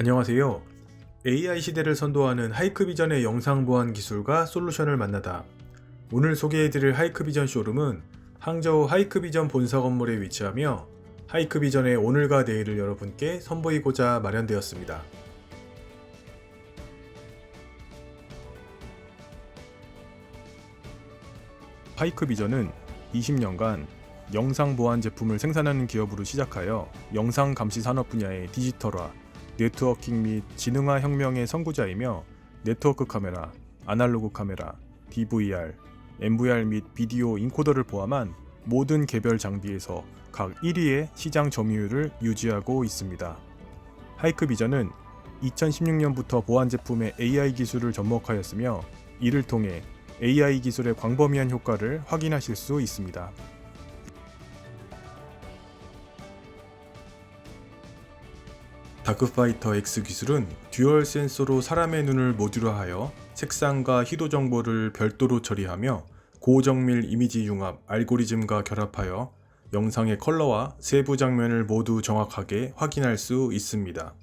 안녕하세요. AI 시대를 선도하는 하이크 비전의 영상 보안 기술과 솔루션을 만나다. 오늘 소개해드릴 하이크 비전 쇼룸은 항저우 하이크 비전 본사 건물에 위치하며 하이크 비전의 오늘과 내일을 여러분께 선보이고자 마련되었습니다. 하이크 비전은 20년간 영상 보안 제품을 생산하는 기업으로 시작하여 영상 감시 산업 분야의 디지털화, 네트워킹 및 지능화 혁명의 선구자이며 네트워크 카메라, 아날로그 카메라, DVR, MVR 및 비디오 인코더를 포함한 모든 개별 장비에서 각 1위의 시장 점유율을 유지하고 있습니다. 하이크 비전은 2016년부터 보안 제품의 AI 기술을 접목하였으며 이를 통해 AI 기술의 광범위한 효과를 확인하실 수 있습니다. 다크파이터 X 기술은 듀얼 센서로 사람의 눈을 모듈화하여 색상과 희도 정보를 별도로 처리하며 고정밀 이미지 융합 알고리즘과 결합하여 영상의 컬러와 세부 장면을 모두 정확하게 확인할 수 있습니다.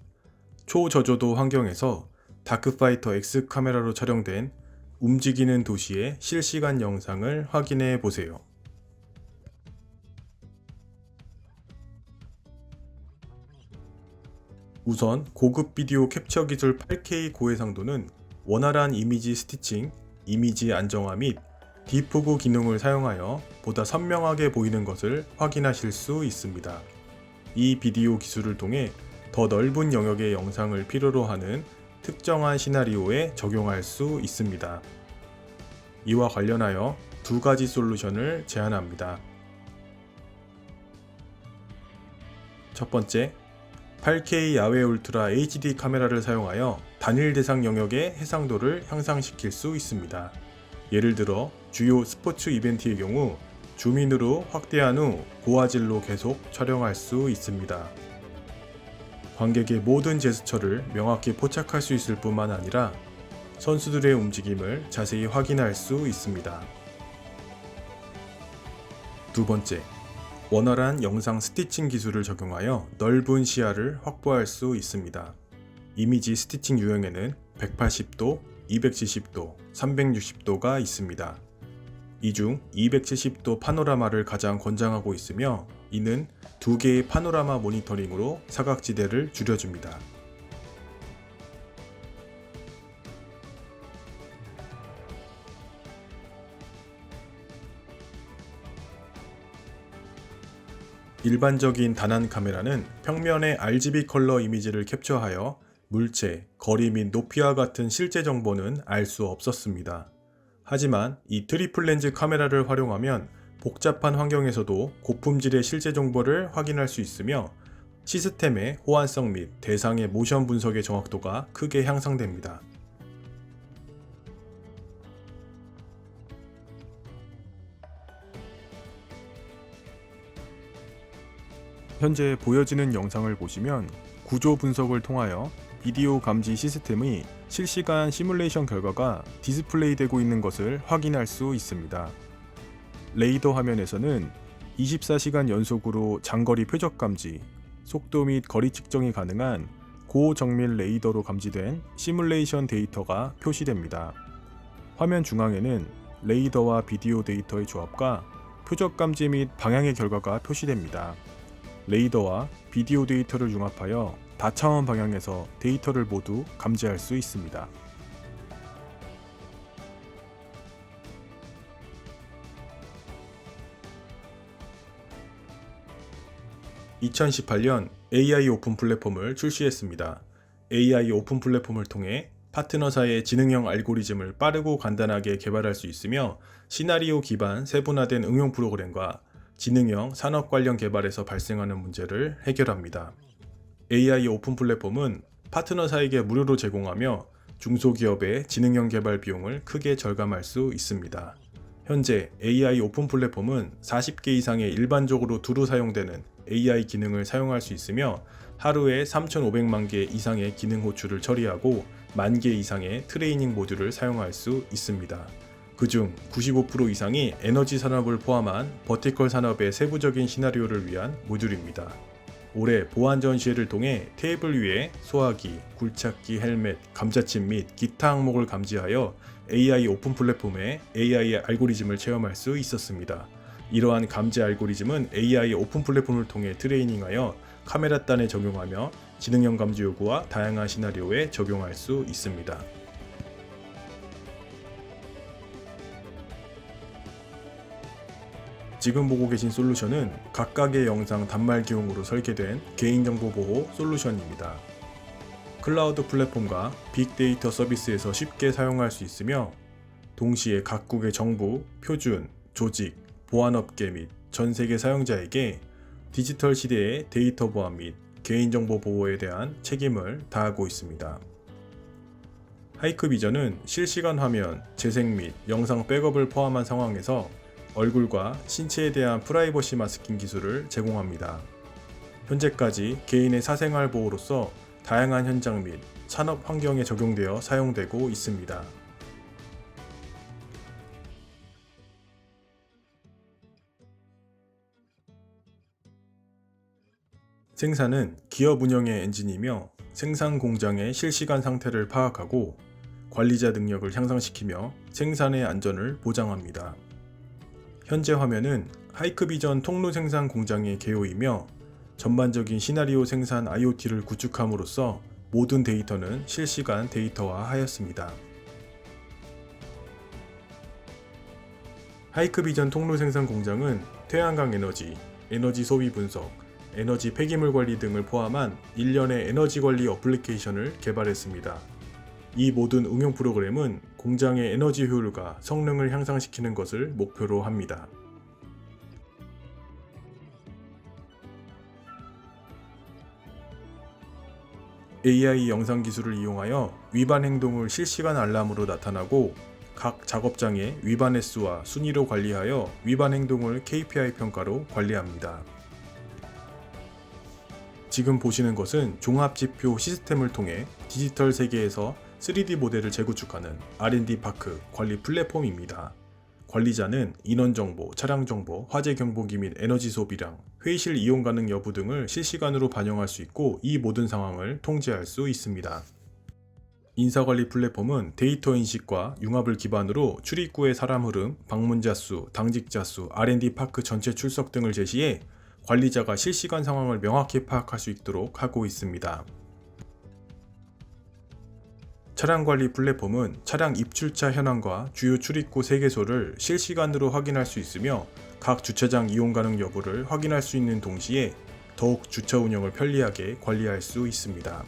초저조도 환경에서 다크파이터 X 카메라로 촬영된 움직이는 도시의 실시간 영상을 확인해 보세요. 우선 고급 비디오 캡처 기술 8K 고해상도는 원활한 이미지 스티칭, 이미지 안정화 및 디프구 기능을 사용하여 보다 선명하게 보이는 것을 확인하실 수 있습니다. 이 비디오 기술을 통해 더 넓은 영역의 영상을 필요로 하는 특정한 시나리오에 적용할 수 있습니다. 이와 관련하여 두 가지 솔루션을 제안합니다. 첫 번째, 8K 야외 울트라 HD 카메라를 사용하여 단일 대상 영역의 해상도를 향상시킬 수 있습니다. 예를 들어 주요 스포츠 이벤트의 경우 주민으로 확대한 후 고화질로 계속 촬영할 수 있습니다. 관객의 모든 제스처를 명확히 포착할 수 있을 뿐만 아니라 선수들의 움직임을 자세히 확인할 수 있습니다. 두 번째, 원활한 영상 스티칭 기술을 적용하여 넓은 시야를 확보할 수 있습니다. 이미지 스티칭 유형에는 180도, 270도, 360도가 있습니다. 이 중 270도 파노라마를 가장 권장하고 있으며 이는 두 개의 파노라마 모니터링으로 사각지대를 줄여줍니다. 일반적인 단안 카메라는 평면의 RGB 컬러 이미지를 캡처하여 물체, 거리 및 높이와 같은 실제 정보는 알 수 없었습니다. 하지만 이 트리플 렌즈 카메라를 활용하면 복잡한 환경에서도 고품질의 실제 정보를 확인할 수 있으며 시스템의 호환성 및 대상의 모션 분석의 정확도가 크게 향상됩니다. 현재 보여지는 영상을 보시면 구조 분석을 통하여 비디오 감지 시스템의 실시간 시뮬레이션 결과가 디스플레이되고 있는 것을 확인할 수 있습니다. 레이더 화면에서는 24시간 연속으로 장거리 표적 감지, 속도 및 거리 측정이 가능한 고정밀 레이더로 감지된 시뮬레이션 데이터가 표시됩니다. 화면 중앙에는 레이더와 비디오 데이터의 조합과 표적 감지 및 방향의 결과가 표시됩니다. 레이더와 비디오 데이터를 융합하여 다차원 방향에서 데이터를 모두 감지할 수 있습니다. 2018년 AI 오픈 플랫폼을 출시했습니다. AI 오픈 플랫폼을 통해 파트너사의 지능형 알고리즘을 빠르고 간단하게 개발할 수 있으며 시나리오 기반 세분화된 응용 프로그램과 지능형 산업 관련 개발에서 발생하는 문제를 해결합니다. AI 오픈 플랫폼은 파트너사에게 무료로 제공하며 중소기업의 지능형 개발 비용을 크게 절감할 수 있습니다. 현재 AI 오픈 플랫폼은 40개 이상의 일반적으로 두루 사용되는 AI 기능을 사용할 수 있으며 하루에 3,500만 개 이상의 기능 호출을 처리하고 만개 이상의 트레이닝 모듈을 사용할 수 있습니다. 그중 95% 이상이 에너지 산업을 포함한 버티컬 산업의 세부적인 시나리오를 위한 모듈입니다. 올해 보안 전시회를 통해 테이블 위에 소화기, 굴착기, 헬멧, 감자칩 및 기타 항목을 감지하여 AI 오픈 플랫폼의 AI 알고리즘을 체험할 수 있었습니다. 이러한 감지 알고리즘은 AI 오픈 플랫폼을 통해 트레이닝하여 카메라 단에 적용하며 지능형 감지 요구와 다양한 시나리오에 적용할 수 있습니다. 지금 보고 계신 솔루션은 각각의 영상 단말 기용으로 설계된 개인정보 보호 솔루션입니다. 클라우드 플랫폼과 빅데이터 서비스에서 쉽게 사용할 수 있으며 동시에 각국의 정부, 표준, 조직, 보안업계 및 전 세계 사용자에게 디지털 시대의 데이터 보안 및 개인정보 보호에 대한 책임을 다하고 있습니다. 하이크 비전은 실시간 화면, 재생 및 영상 백업을 포함한 상황에서 얼굴과 신체에 대한 프라이버시 마스킹 기술을 제공합니다. 현재까지 개인의 사생활 보호로서 다양한 현장 및 산업 환경에 적용되어 사용되고 있습니다. 생산은 기업 운영의 엔진이며 생산 공장의 실시간 상태를 파악하고 관리자 능력을 향상시키며 생산의 안전을 보장합니다. 현재 화면은 하이크비전 통로 생산 공장의 개요이며 전반적인 시나리오 생산 IoT를 구축함으로써 모든 데이터는 실시간 데이터화 하였습니다. 하이크비전 통로 생산 공장은 태양광 에너지, 에너지 소비 분석, 에너지 폐기물 관리 등을 포함한 일련의 에너지 관리 어플리케이션을 개발했습니다. 이 모든 응용 프로그램은 공장의 에너지 효율과 성능을 향상시키는 것을 목표로 합니다. AI 영상 기술을 이용하여 위반 행동을 실시간 알람으로 나타나고 각 작업장의 위반 횟수와 순위로 관리하여 위반 행동을 KPI 평가로 관리합니다. 지금 보시는 것은 종합지표 시스템을 통해 디지털 세계에서 3D 모델을 재구축하는 R&D 파크 관리 플랫폼입니다. 관리자는 인원 정보, 차량 정보, 화재 경보기 및 에너지 소비량, 회의실 이용 가능 여부 등을 실시간으로 반영할 수 있고 이 모든 상황을 통제할 수 있습니다. 인사관리 플랫폼은 데이터 인식과 융합을 기반으로 출입구의 사람 흐름, 방문자 수, 당직자 수, R&D 파크 전체 출석 등을 제시해 관리자가 실시간 상황을 명확히 파악할 수 있도록 하고 있습니다. 차량 관리 플랫폼은 차량 입출차 현황과 주요 출입구 세계소를 실시간으로 확인할 수 있으며 각 주차장 이용 가능 여부를 확인할 수 있는 동시에 더욱 주차 운영을 편리하게 관리할 수 있습니다.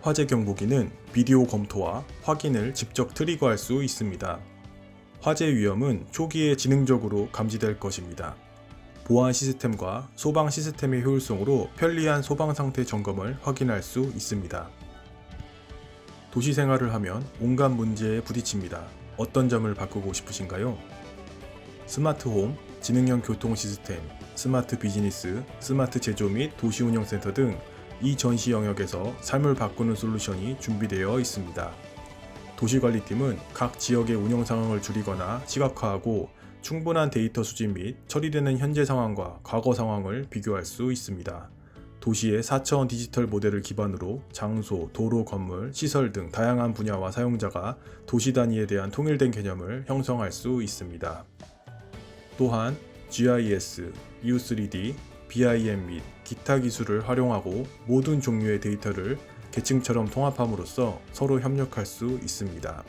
화재 경보기는 비디오 검토와 확인을 직접 트리거할 수 있습니다. 화재 위험은 초기에 지능적으로 감지될 것입니다. 보안 시스템과 소방 시스템의 효율성으로 편리한 소방 상태 점검을 확인할 수 있습니다. 도시 생활을 하면 온갖 문제에 부딪힙니다. 어떤 점을 바꾸고 싶으신가요? 스마트 홈, 지능형 교통 시스템, 스마트 비즈니스, 스마트 제조 및 도시 운영 센터 등 이 전시 영역에서 삶을 바꾸는 솔루션이 준비되어 있습니다. 도시관리팀은 각 지역의 운영 상황을 줄이거나 시각화하고 충분한 데이터 수집 및 처리되는 현재 상황과 과거 상황을 비교할 수 있습니다. 도시의 4차원 디지털 모델을 기반으로 장소, 도로, 건물, 시설 등 다양한 분야와 사용자가 도시 단위에 대한 통일된 개념을 형성할 수 있습니다. 또한 GIS, U3D, BIM 및 기타 기술을 활용하고 모든 종류의 데이터를 계층처럼 통합함으로써 서로 협력할 수 있습니다.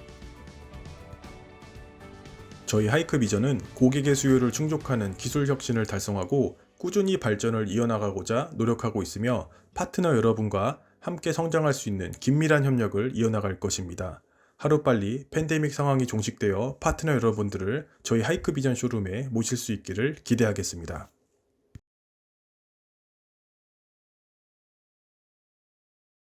저희 하이크 비전은 고객의 수요를 충족하는 기술 혁신을 달성하고 꾸준히 발전을 이어나가고자 노력하고 있으며 파트너 여러분과 함께 성장할 수 있는 긴밀한 협력을 이어나갈 것입니다. 하루빨리 팬데믹 상황이 종식되어 파트너 여러분들을 저희 하이크 비전 쇼룸에 모실 수 있기를 기대하겠습니다.